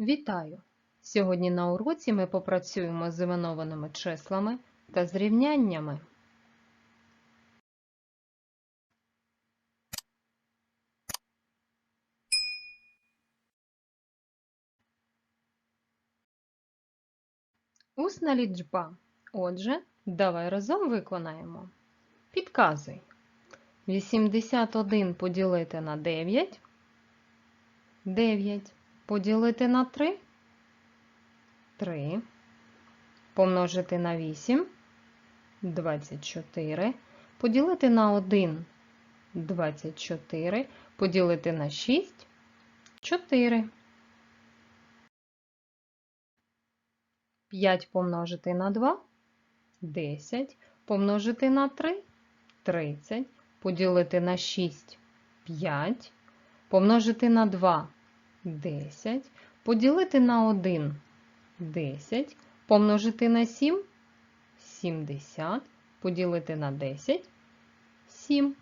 Вітаю! Сьогодні на уроці ми попрацюємо з іменованими числами та зрівняннями. Усна лічба. Отже, давай разом виконаємо. Підказуй. 81 поділити на 9. 9. Поділити на 3. 3. Помножити на 8. 24. Поділити на 1. 24. Поділити на 6. 4. 5 помножити на 2. 10. Помножити на 3. 30. Поділити на 6. 5. Помножити на 2. 10. Поділити на 1. 10. Помножити на 7. 70. Поділити на 10. 7.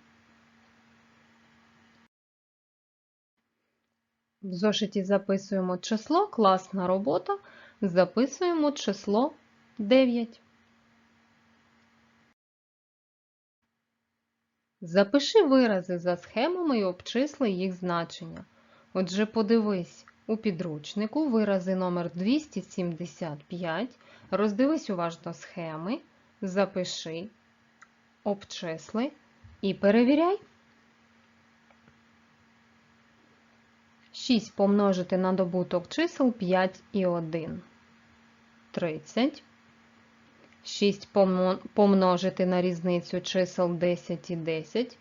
В зошиті записуємо число, класна робота. Записуємо число 9. Запиши вирази за схемами і обчисли їх значення. Отже, подивись у підручнику вирази номер 275, роздивись уважно схеми, запиши, обчисли і перевіряй. 6 помножити на добуток чисел 5 і 1. 30. 6 помножити на різницю чисел 10 і 10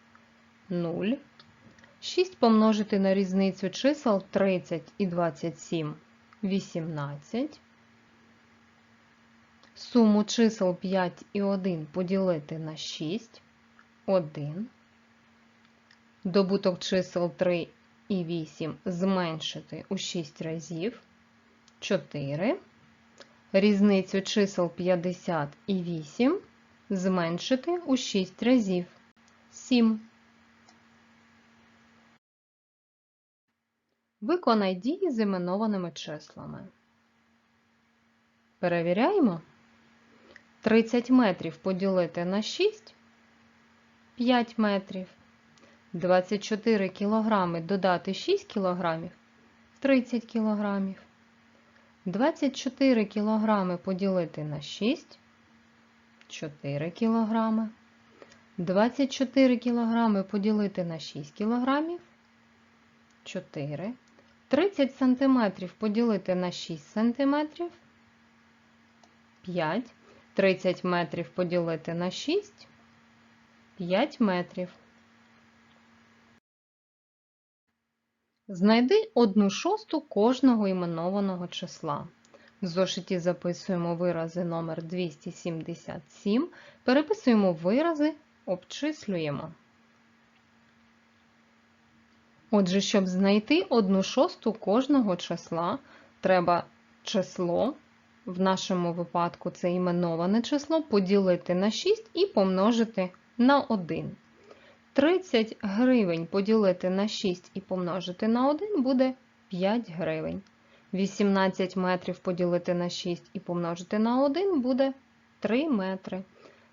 0. 6 помножити на різницю чисел 30 і 27 18. Суму чисел 5 і 1 поділити на 6 1. Добуток чисел 3 і 8 зменшити у 6 разів 4. Різницю чисел 50 і 8 зменшити у 6 разів 7. Виконай дії з іменованими числами. Перевіряємо. 30 метрів поділити на 6 5 метрів. 24 кілограми додати 6 кілограмів 30 кілограмів. 24 кілограми поділити на 6 4 кілограми. 24 кілограми поділити на 6 кілограмів 4. 30 сантиметрів поділити на 6 сантиметрів 5. 30 метрів поділити на 6 5 метрів. Знайди одну шосту кожного іменованого числа. В зошиті записуємо вирази номер 277, переписуємо вирази, обчислюємо. Отже, щоб знайти одну шосту кожного числа, треба число, в нашому випадку це іменоване число, поділити на 6 і помножити на 1. 30 гривень поділити на 6 і помножити на 1 буде 5 гривень. 18 метрів поділити на 6 і помножити на 1 буде 3 метри.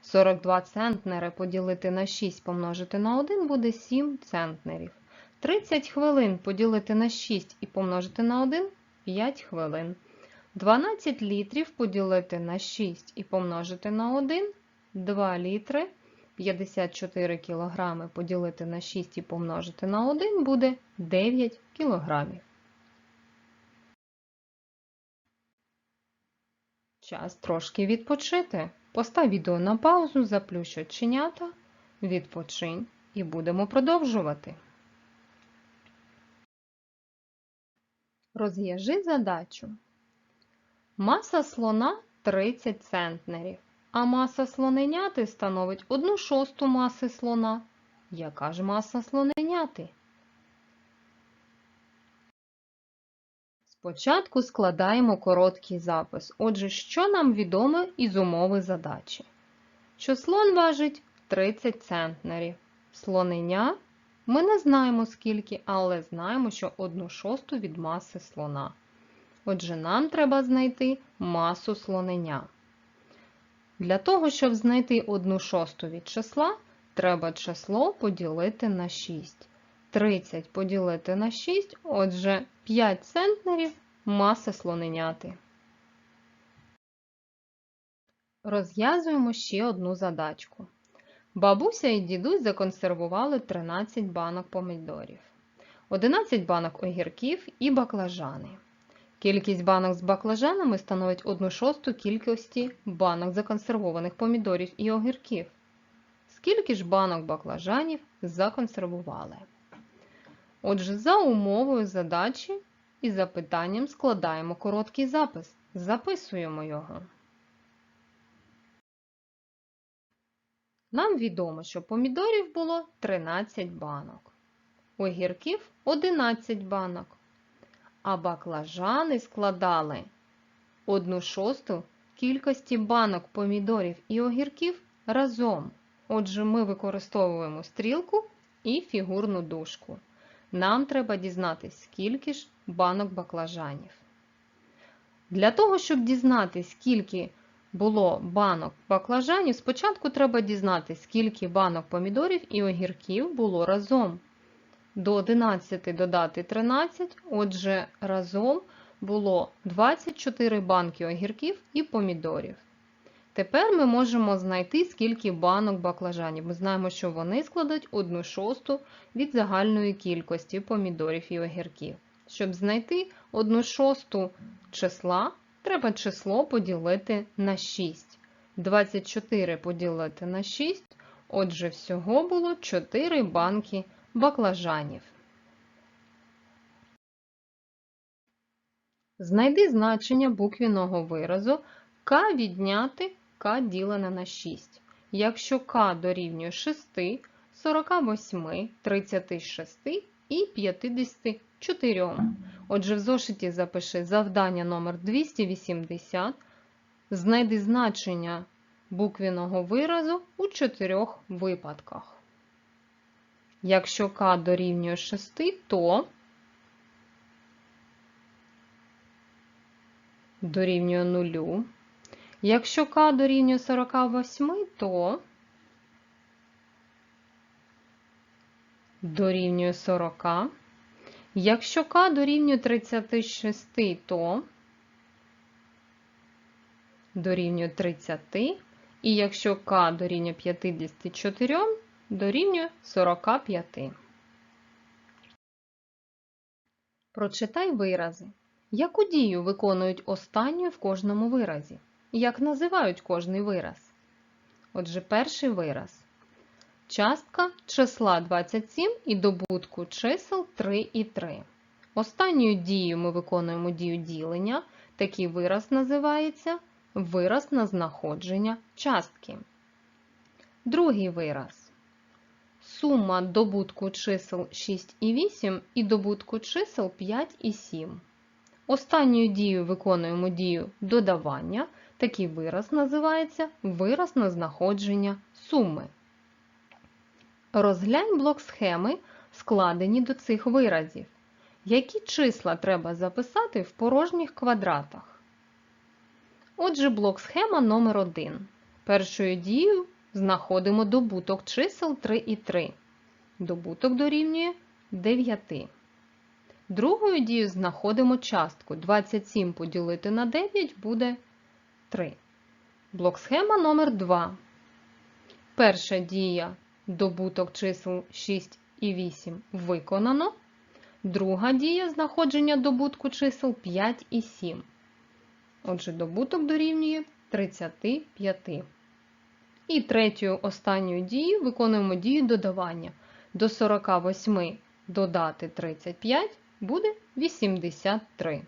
42 центнери поділити на 6 помножити на 1 буде 7 центнерів. 30 хвилин поділити на 6 і помножити на 1 5 хвилин. 12 літрів поділити на 6 і помножити на 1 2 літри. 54 кг поділити на 6 і помножити на 1 буде 9 кг. Час трошки відпочити. Постав відео на паузу, заплющ оченята, відпочинь і будемо продовжувати. Розв'яжи задачу. Маса слона 30 центнерів а маса слоненяти становить 1 шосту маси слона. Яка ж маса слоненяти? Спочатку складаємо короткий запис. Отже, що нам відомо із умови задачі? Що слон важить 30 центнерів. Слоненя ми не знаємо скільки, але знаємо, що 1 шосту від маси слона. Отже, нам треба знайти масу слонення. Для того, щоб знайти 1 шосту від числа, треба число поділити на 6. 30 поділити на 6, отже, 5 центнерів маси слоненяти. Розв'язуємо ще одну задачку. Бабуся і дідусь законсервували 13 банок помідорів, 11 банок огірків і баклажани. Кількість банок з баклажанами становить 1 шосту кількості банок законсервованих помідорів і огірків. Скільки ж банок баклажанів законсервували? Отже, за умовою задачі і запитанням складаємо короткий запис. Записуємо його. Нам відомо, що помідорів було 13 банок, огірків 11 банок, а баклажани складали 1 шосту кількості банок помідорів і огірків разом. Отже, ми використовуємо стрілку і фігурну дужку. Нам треба дізнатися, скільки ж банок баклажанів. Для того, щоб дізнатися, скільки було банок баклажанів, спочатку треба дізнатися, скільки банок помідорів і огірків було разом. До 11 додати 13, отже, разом було 24 банки огірків і помідорів. Тепер ми можемо знайти, скільки банок баклажанів. Ми знаємо, що вони складуть 1 шосту від загальної кількості помідорів і огірків. Щоб знайти 1 шосту числа, треба число поділити на 6. 24 поділити на 6, отже, всього було 4 банки баклажанів. Знайди значення буквіного виразу К відняти К ділене на 6. Якщо К дорівнює 6, 48, 36 і 54. Отже, в зошиті запиши завдання номер 280. Знайди значення буквіного виразу у чотирьох випадках. Якщо К дорівнює 6, то дорівнює 0. Якщо К дорівнює 48, то дорівнює 40. Якщо К дорівнює 36, то дорівнює 30. І якщо К дорівнює 54, дорівнює 45. Прочитай вирази. Яку дію виконують останньою в кожному виразі? Як називають кожний вираз? Отже, перший вираз. Частка числа 27 і добутку чисел 3 і 3. Останньою дією ми виконуємо дію ділення. Такий вираз називається вираз на знаходження частки. Другий вираз. Сума добутку чисел 6 і 8 і добутку чисел 5 і 7. Останньою дією виконуємо дію додавання. Такий вираз називається вираз на знаходження суми. Розглянь блок схеми, складені до цих виразів. Які числа треба записати в порожніх квадратах? Отже, блок схема номер 1 Першою дією знаходимо добуток чисел 3 і 3. Добуток дорівнює 9. Другою дією знаходимо частку 27 поділити на 9 буде 3. Блок схема номер 2 Перша дія добуток чисел 6 і 8 виконано. Друга дія знаходження добутку чисел 5 і 7. Отже, добуток дорівнює 35. І третьою останньою дією виконуємо дію додавання. До 48 додати 35 буде 83.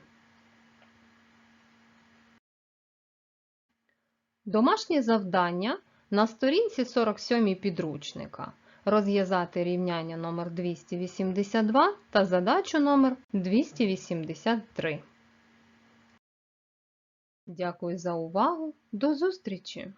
Домашнє завдання на сторінці 47 підручника. Розв'язати рівняння номер 282 та задачу номер 283. Дякую за увагу. До зустрічі!